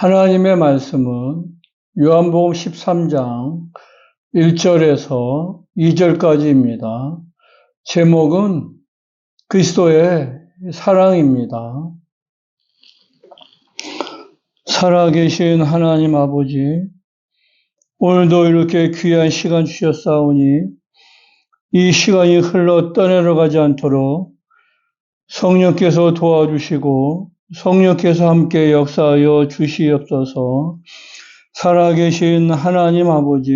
하나님의 말씀은 요한복음 13장 1절에서 2절까지입니다. 제목은 그리스도의 사랑입니다. 살아계신 하나님 아버지, 오늘도 이렇게 귀한 시간 주셨사오니 이 시간이 흘러 떠내려 가지 않도록 성령께서 도와주시고 성령께서 함께 역사하여 주시옵소서. 살아계신 하나님 아버지,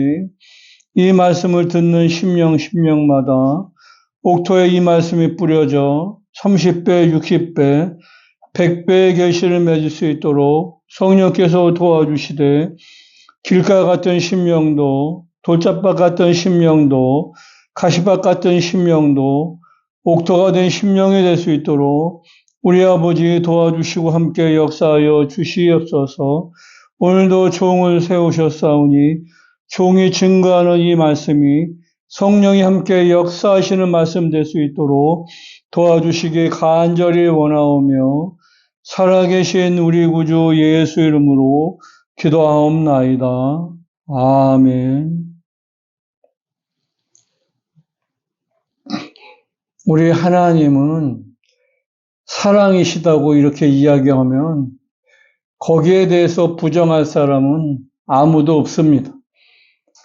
이 말씀을 듣는 심령 심령마다 옥토에 이 말씀이 뿌려져 30배, 60배, 100배의 결실을 맺을 수 있도록 성령께서 도와주시되 길가 같은 심령도 돌짝밭 같은 심령도 가시밭 같은 심령도 옥토가 된 심령이 될 수 있도록 우리 아버지 도와주시고 함께 역사하여 주시옵소서 오늘도 종을 세우셨사오니 종이 증거하는 이 말씀이 성령이 함께 역사하시는 말씀 될 수 있도록 도와주시기 간절히 원하오며 살아계신 우리 구주 예수 이름으로 기도하옵나이다. 아멘. 우리 하나님은 사랑이시다고 이렇게 이야기하면 거기에 대해서 부정할 사람은 아무도 없습니다.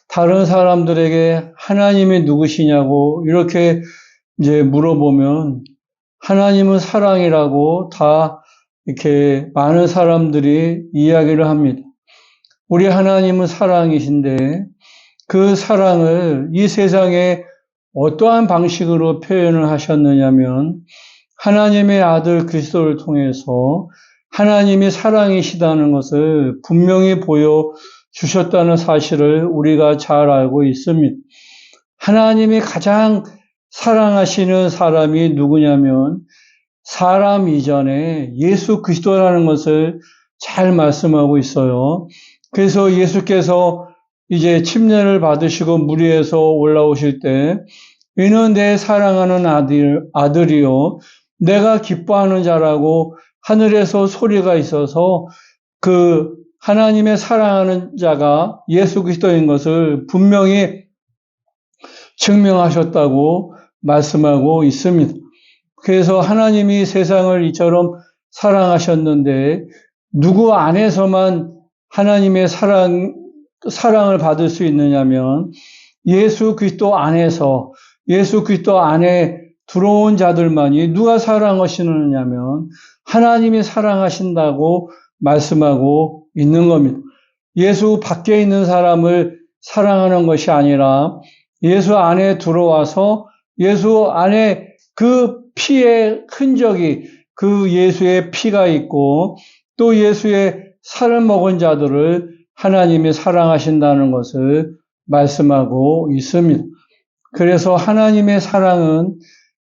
다른 사람들에게 하나님이 누구시냐고 이렇게 이제 물어보면 하나님은 사랑이라고 다 이렇게 많은 사람들이 이야기를 합니다. 우리 하나님은 사랑이신데 그 사랑을 이 세상에 어떠한 방식으로 표현을 하셨느냐면 하나님의 아들 그리스도를 통해서 하나님이 사랑이시다는 것을 분명히 보여 주셨다는 사실을 우리가 잘 알고 있습니다. 하나님이 가장 사랑하시는 사람이 누구냐면 사람 이전에 예수 그리스도라는 것을 잘 말씀하고 있어요. 그래서 예수께서 이제 침례를 받으시고 무리에서 올라오실 때 이는 내 사랑하는 아들, 아들이요. 내가 기뻐하는 자라고 하늘에서 소리가 있어서 그 하나님의 사랑하는 자가 예수 그리스도인 것을 분명히 증명하셨다고 말씀하고 있습니다. 그래서 하나님이 세상을 이처럼 사랑하셨는데 누구 안에서만 하나님의 사랑 사랑을 받을 수 있느냐면 예수 그리스도 안에서 예수 그리스도 안에 들어온 자들만이 누가 사랑하시느냐 면 하나님이 사랑하신다고 말씀하고 있는 겁니다. 예수 밖에 있는 사람을 사랑하는 것이 아니라 예수 안에 들어와서 예수 안에 그 피의 흔적이 그 예수의 피가 있고 또 예수의 살을 먹은 자들을 하나님이 사랑하신다는 것을 말씀하고 있습니다. 그래서 하나님의 사랑은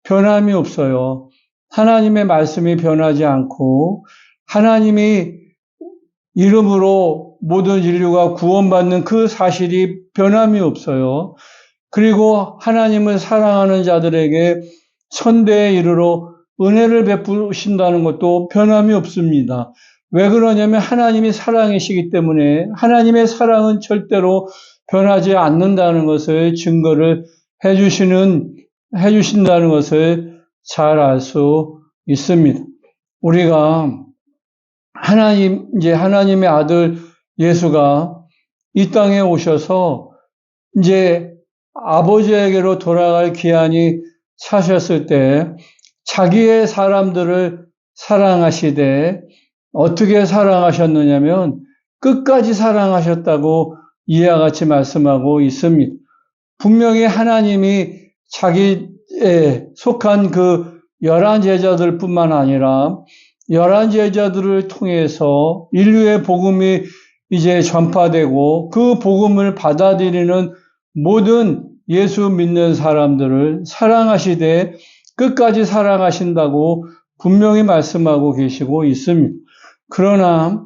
변함이 없어요. 하나님의 말씀이 변하지 않고 하나님이 이름으로 모든 인류가 구원받는 그 사실이 변함이 없어요. 그리고 하나님을 사랑하는 자들에게 선대에 이르러 은혜를 베푸신다는 것도 변함이 없습니다. 왜 그러냐면 하나님이 사랑이시기 때문에 하나님의 사랑은 절대로 변하지 않는다는 것을 증거를 해주시는, 해주신다는 것을 잘 알 수 있습니다. 우리가 하나님, 이제 하나님의 아들 예수가 이 땅에 오셔서 이제 아버지에게로 돌아갈 기한이 차셨을 때 자기의 사람들을 사랑하시되 어떻게 사랑하셨느냐면 끝까지 사랑하셨다고 이와 같이 말씀하고 있습니다. 분명히 하나님이 자기에 속한 그 열한 제자들 뿐만 아니라 열한 제자들을 통해서 인류의 복음이 이제 전파되고 그 복음을 받아들이는 모든 예수 믿는 사람들을 사랑하시되 끝까지 사랑하신다고 분명히 말씀하고 계시고 있습니다. 그러나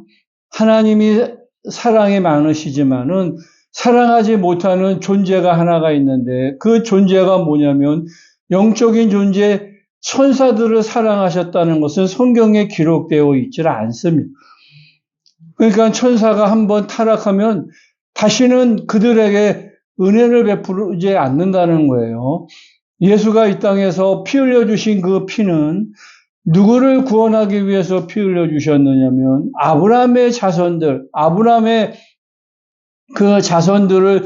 하나님이 사랑이 많으시지만은 사랑하지 못하는 존재가 하나가 있는데 그 존재가 뭐냐면 영적인 존재 천사들을 사랑하셨다는 것은 성경에 기록되어 있질 않습니다. 그러니까 천사가 한번 타락하면 다시는 그들에게 은혜를 베풀지 않는다는 거예요. 예수가 이 땅에서 피 흘려 주신 그 피는 누구를 구원하기 위해서 피 흘려 주셨느냐면 아브라함의 자손들, 아브라함의 그 자손들을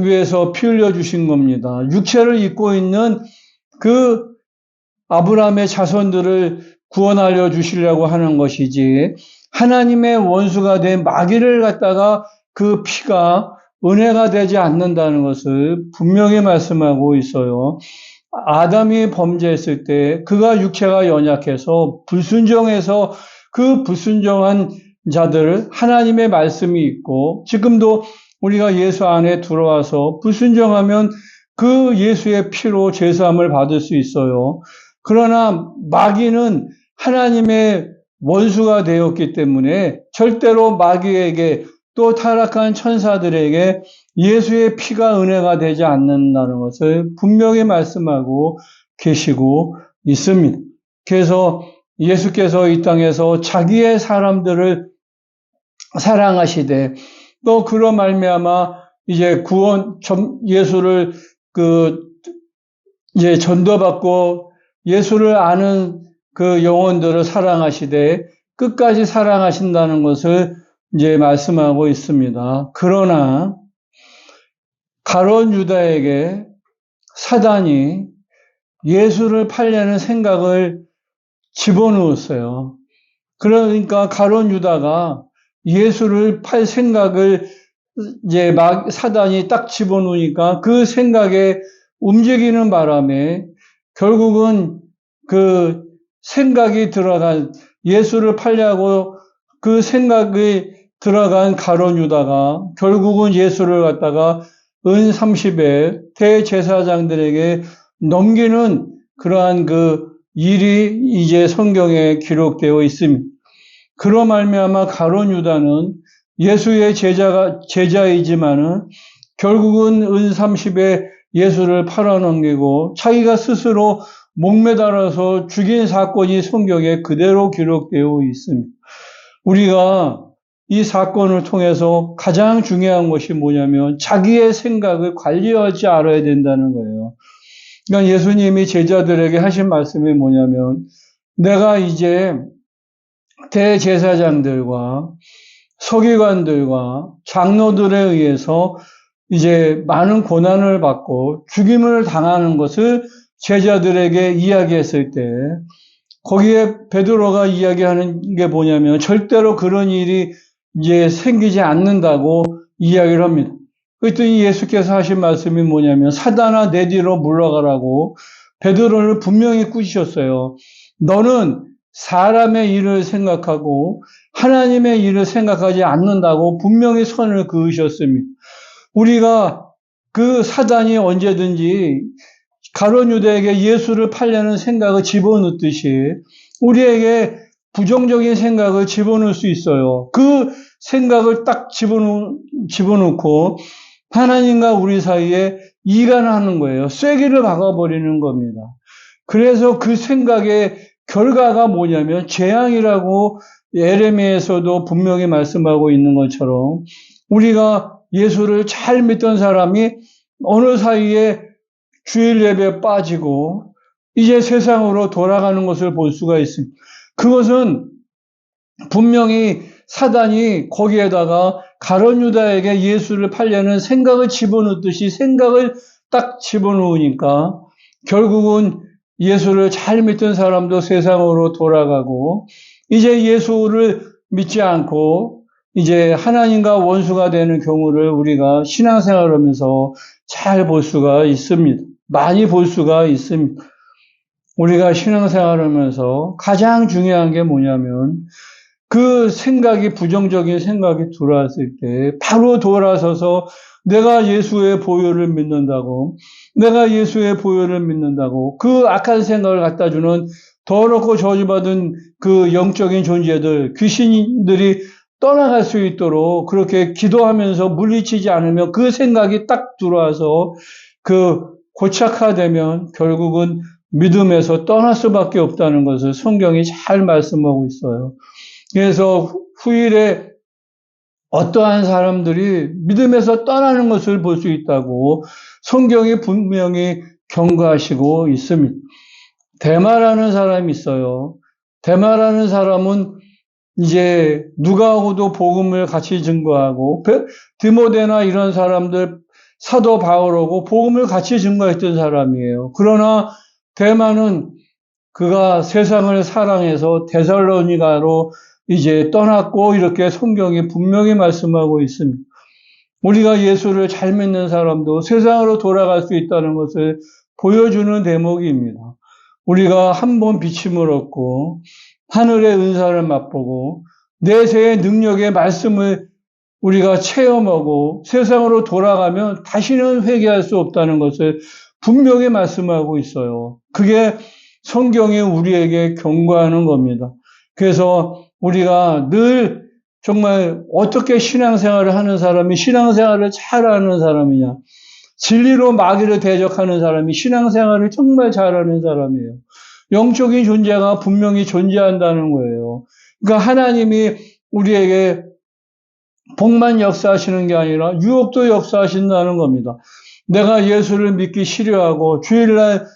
위해서 피 흘려 주신 겁니다. 육체를 입고 있는 그 아브라함의 자손들을 구원하려 주시려고 하는 것이지 하나님의 원수가 된 마귀를 갖다가 그 피가 은혜가 되지 않는다는 것을 분명히 말씀하고 있어요. 아담이 범죄했을 때 그가 육체가 연약해서 불순종해서 그 불순종한 자들 하나님의 말씀이 있고 지금도 우리가 예수 안에 들어와서 불순종하면 그 예수의 피로 제사함을 받을 수 있어요. 그러나 마귀는 하나님의 원수가 되었기 때문에 절대로 마귀에게 또 타락한 천사들에게 예수의 피가 은혜가 되지 않는다는 것을 분명히 말씀하고 계시고 있습니다. 그래서 예수께서 이 땅에서 자기의 사람들을 사랑하시되 또 그런 말미암아 이제 구원 예수를 그 이제 전도받고 예수를 아는 그 영혼들을 사랑하시되 끝까지 사랑하신다는 것을 이제 말씀하고 있습니다. 그러나 가론 유다에게 사단이 예수를 팔려는 생각을 집어넣었어요. 그러니까 가론 유다가 예수를 팔 생각을 이제 막 사단이 딱 집어넣으니까 그 생각에 움직이는 바람에 결국은 그 생각이 들어간 예수를 팔려고 그 생각이 들어간 가론 유다가 결국은 예수를 갖다가 은 30에 대제사장들에게 넘기는 그러한 그 일이 이제 성경에 기록되어 있습니다. 그러 말미암아 가론 유다는 예수의 제자가 제자이지만은 결국은 은 30에 예수를 팔아넘기고 자기가 스스로 목매달아서 죽인 사건이 성경에 그대로 기록되어 있습니다. 우리가 이 사건을 통해서 가장 중요한 것이 뭐냐면 자기의 생각을 관리하지 알아야 된다는 거예요. 그러니까 예수님이 제자들에게 하신 말씀이 뭐냐면 내가 이제 대제사장들과 서기관들과 장로들에 의해서 이제 많은 고난을 받고 죽임을 당하는 것을 제자들에게 이야기했을 때 거기에 베드로가 이야기하는 게 뭐냐면 절대로 그런 일이 이제 생기지 않는다고 이야기를 합니다. 그랬더니 예수께서 하신 말씀이 뭐냐면 사단아 내 뒤로 물러가라고 베드로를 분명히 꾸짖었어요. 너는 사람의 일을 생각하고 하나님의 일을 생각하지 않는다고 분명히 선을 그으셨습니다. 우리가 그 사단이 언제든지 가론 유대에게 예수를 팔려는 생각을 집어넣듯이 우리에게 부정적인 생각을 집어넣을 수 있어요. 그 생각을 딱 집어넣, 집어넣고 하나님과 우리 사이에 이간하는 거예요. 쐐기를 박아버리는 겁니다. 그래서 그 생각의 결과가 뭐냐면 재앙이라고 에레미에서도 분명히 말씀하고 있는 것처럼 우리가 예수를 잘 믿던 사람이 어느 사이에 주일 예배에 빠지고 이제 세상으로 돌아가는 것을 볼 수가 있습니다. 그것은 분명히 사단이 거기에다가 가론 유다에게 예수를 팔려는 생각을 집어넣듯이 생각을 딱 집어넣으니까 결국은 예수를 잘 믿던 사람도 세상으로 돌아가고 이제 예수를 믿지 않고 이제 하나님과 원수가 되는 경우를 우리가 신앙생활 하면서 잘 볼 수가 있습니다. 많이 볼 수가 있습니다. 우리가 신앙생활 하면서 가장 중요한 게 뭐냐면 그 생각이 부정적인 생각이 들어왔을 때 바로 돌아서서 내가 예수의 보혈을 믿는다고 내가 예수의 보혈을 믿는다고 그 악한 생각을 갖다 주는 더럽고 저주받은 그 영적인 존재들 귀신들이 떠나갈 수 있도록 그렇게 기도하면서 물리치지 않으면 그 생각이 딱 들어와서 그 고착화되면 결국은 믿음에서 떠날 수밖에 없다는 것을 성경이 잘 말씀하고 있어요. 그래서 후일에 어떠한 사람들이 믿음에서 떠나는 것을 볼 수 있다고 성경이 분명히 경고하시고 있습니다. 대마라는 사람이 있어요. 대마라는 사람은 이제 누가하고도 복음을 같이 증거하고 디모데나 이런 사람들 사도 바울하고 복음을 같이 증거했던 사람이에요. 그러나 대마는 그가 세상을 사랑해서 데살로니가로 이제 떠났고 이렇게 성경이 분명히 말씀하고 있습니다. 우리가 예수를 잘 믿는 사람도 세상으로 돌아갈 수 있다는 것을 보여주는 대목입니다. 우리가 한 번 비침을 얻고 하늘의 은사를 맛보고 내세의 능력의 말씀을 우리가 체험하고 세상으로 돌아가면 다시는 회개할 수 없다는 것을 분명히 말씀하고 있어요. 그게 성경이 우리에게 경고하는 겁니다. 그래서 우리가 늘 정말 어떻게 신앙생활을 하는 사람이 신앙생활을 잘하는 사람이냐. 진리로 마귀를 대적하는 사람이 신앙생활을 정말 잘하는 사람이에요. 영적인 존재가 분명히 존재한다는 거예요. 그러니까 하나님이 우리에게 복만 역사하시는 게 아니라 유혹도 역사하신다는 겁니다. 내가 예수를 믿기 싫어하고 주일날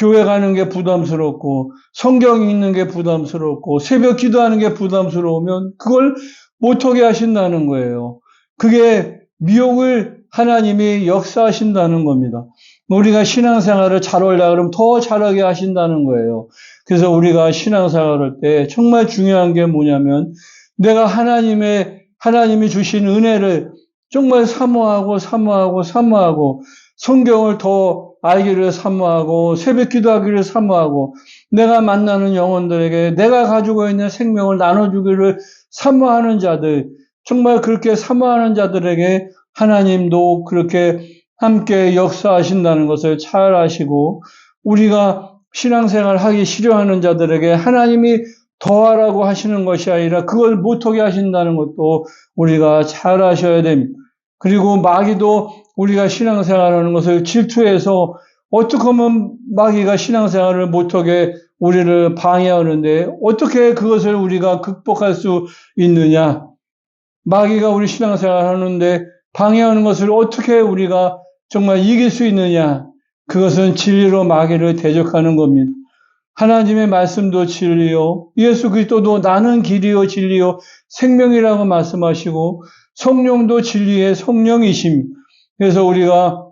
교회 가는 게 부담스럽고 성경 읽는 게 부담스럽고 새벽 기도하는 게 부담스러우면 그걸 못하게 하신다는 거예요. 그게 미혹을 하나님이 역사하신다는 겁니다. 우리가 신앙생활을 잘 하려 그러면 더 잘하게 하신다는 거예요. 그래서 우리가 신앙생활할 때 정말 중요한 게 뭐냐면 내가 하나님의 하나님이 주신 은혜를 정말 사모하고 사모하고 사모하고 성경을 더 알기를 사모하고 새벽 기도하기를 사모하고 내가 만나는 영혼들에게 내가 가지고 있는 생명을 나눠주기를 사모하는 자들 정말 그렇게 사모하는 자들에게 하나님도 그렇게 함께 역사하신다는 것을 잘 아시고 우리가 신앙생활 하기 싫어하는 자들에게 하나님이 더하라고 하시는 것이 아니라 그걸 못하게 하신다는 것도 우리가 잘 아셔야 됩니다. 그리고 마귀도 우리가 신앙생활하는 것을 질투해서 어떻게 하면 마귀가 신앙생활을 못하게 우리를 방해하는데 어떻게 그것을 우리가 극복할 수 있느냐? 마귀가 우리 신앙생활 하는데 방해하는 것을 어떻게 우리가 정말 이길 수 있느냐? 그것은 진리로 마귀를 대적하는 겁니다. 하나님의 말씀도 진리요. 예수 그리스도도 나는 길이요 진리요 생명이라고 말씀하시고 성령도 진리의 성령이심. 그래서 우리가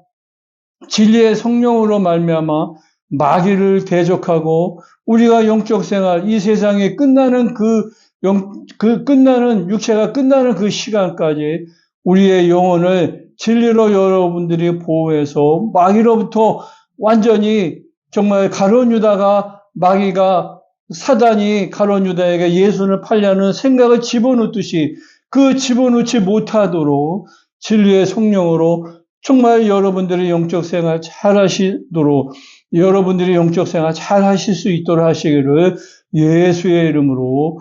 진리의 성령으로 말미암아 마귀를 대적하고 우리가 영적 생활 이 세상에 끝나는 그, 영, 그 끝나는 육체가 끝나는 그 시간까지 우리의 영혼을 진리로 여러분들이 보호해서 마귀로부터 완전히 정말 가론 유다가 마귀가 사단이 가론 유다에게 예수를 팔려는 생각을 집어넣듯이 그 집어넣지 못하도록 진리의 성령으로 정말 여러분들의 영적 생활 잘 하시도록 여러분들이 영적 생활 잘 하실 수 있도록 하시기를 예수의 이름으로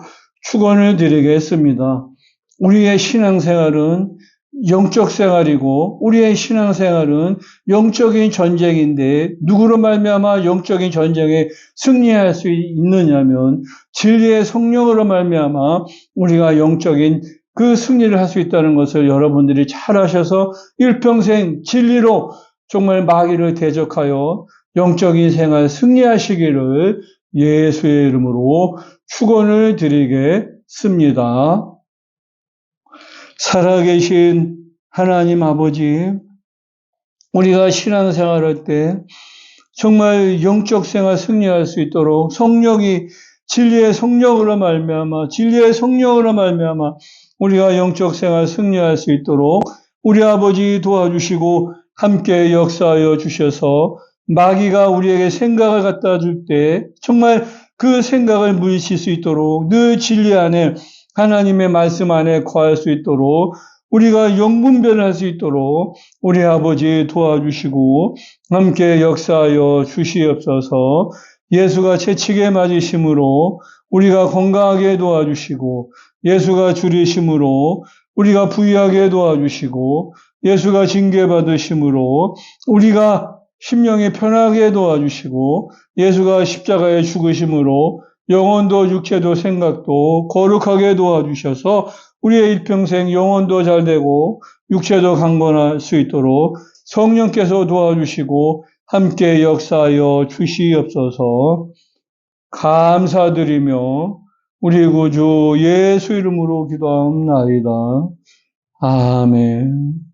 축원을 드리겠습니다. 우리의 신앙생활은 영적 생활이고 우리의 신앙 생활은 영적인 전쟁인데 누구로 말미암아 영적인 전쟁에 승리할 수 있느냐면 진리의 성령으로 말미암아 우리가 영적인 그 승리를 할 수 있다는 것을 여러분들이 잘 아셔서 일평생 진리로 정말 마귀를 대적하여 영적인 생활 승리하시기를 예수의 이름으로 축원을 드리겠습니다. 살아계신 하나님 아버지, 우리가 신앙생활할 때 정말 영적 생활 승리할 수 있도록 성령이 진리의 성령으로 말미암아 진리의 성령으로 말미암아 우리가 영적 생활 승리할 수 있도록 우리 아버지 도와주시고 함께 역사하여 주셔서 마귀가 우리에게 생각을 갖다 줄 때 정말 그 생각을 물리칠 수 있도록 늘 진리 안에 하나님의 말씀 안에 거할 수 있도록 우리가 영분별할 수 있도록 우리 아버지 도와주시고 함께 역사하여 주시옵소서. 예수가 채찍에 맞으심으로 우리가 건강하게 도와주시고 예수가 줄이심으로 우리가 부유하게 도와주시고 예수가 징계받으심으로 우리가 심령이 편하게 도와주시고 예수가 십자가에 죽으심으로 영혼도 육체도 생각도 거룩하게 도와주셔서 우리의 일평생 영혼도 잘 되고 육체도 강건할 수 있도록 성령께서 도와주시고 함께 역사하여 주시옵소서 감사드리며 우리 구주 예수 이름으로 기도합나이다. 아멘.